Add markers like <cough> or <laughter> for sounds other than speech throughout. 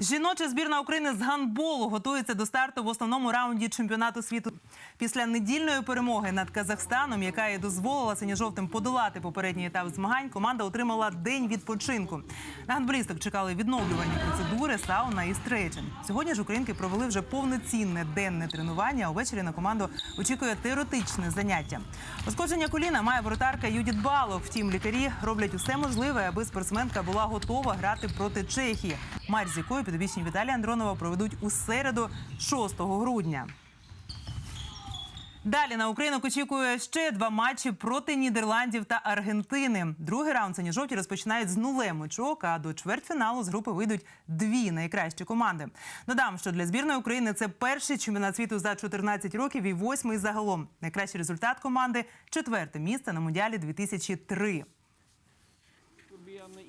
Жіноча збірна України з гандболу готується до старту в основному раунді чемпіонату світу. Після недільної перемоги над Казахстаном, яка і дозволила синьо-жовтим подолати попередній етап змагань, команда отримала день відпочинку. На гандболісток чекали відновлювальні процедури, сауна і стретчинг. Сьогодні ж українки провели вже повноцінне денне тренування. А увечері на команду очікує теоретичне заняття. Ушкодження коліна має воротарка Юдіт Балок. Втім, лікарі роблять усе можливе, аби спортсменка була готова грати проти Чехії. Матч з якою підопічні Віталія Андронова проведуть у середу, 6 грудня. Далі на Україну очікує ще два матчі проти Нідерландів та Аргентини. Другий раунд сині жовті розпочинають з нулем очок, а до чвертьфіналу з групи вийдуть дві найкращі команди. Додам, що для збірної України це перший чемпіонат світу за 14 років і восьмий загалом. Найкращий результат команди четверте місце на мундіалі 2003.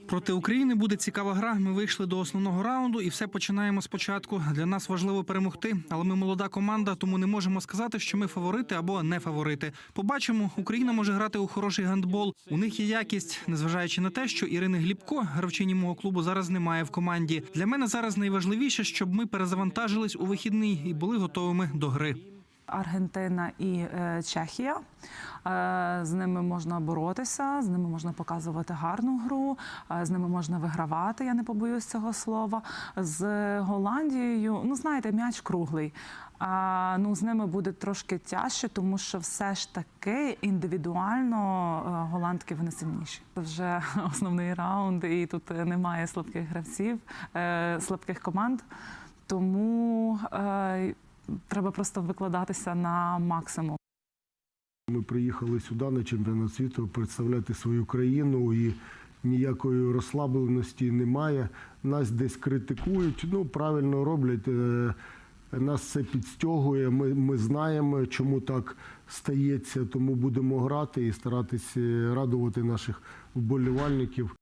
Проти України буде цікава гра. Ми вийшли до основного раунду і все починаємо спочатку. Для нас важливо перемогти, але ми молода команда, тому не можемо сказати, що ми фаворити або не фаворити. Побачимо, Україна може грати у хороший гандбол. У них є якість, незважаючи на те, що Ірини Глібко, гравчині мого клубу, зараз немає в команді. Для мене зараз найважливіше, щоб ми перезавантажились у вихідний і були готовими до гри. Аргентина і е, Чехія. Е, з ними можна боротися, з ними можна показувати гарну гру, е, з ними можна вигравати. Я не побоюсь цього слова. З Голландією, ну знаєте, м'яч круглий. А ну з ними буде трошки тяжче, тому що все ж таки індивідуально голландки вони сильніші. Це вже <laughs> основний раунд, і тут немає слабких гравців, слабких команд. Тому треба просто викладатися на максимум. Ми приїхали сюди на чемпіонат світу представляти свою країну і ніякої розслабленості немає. Нас десь критикують, ну правильно роблять. е, Нас це підстягує. Ми, ми знаємо, чому так стається, тому будемо грати і старатися радувати наших вболівальників.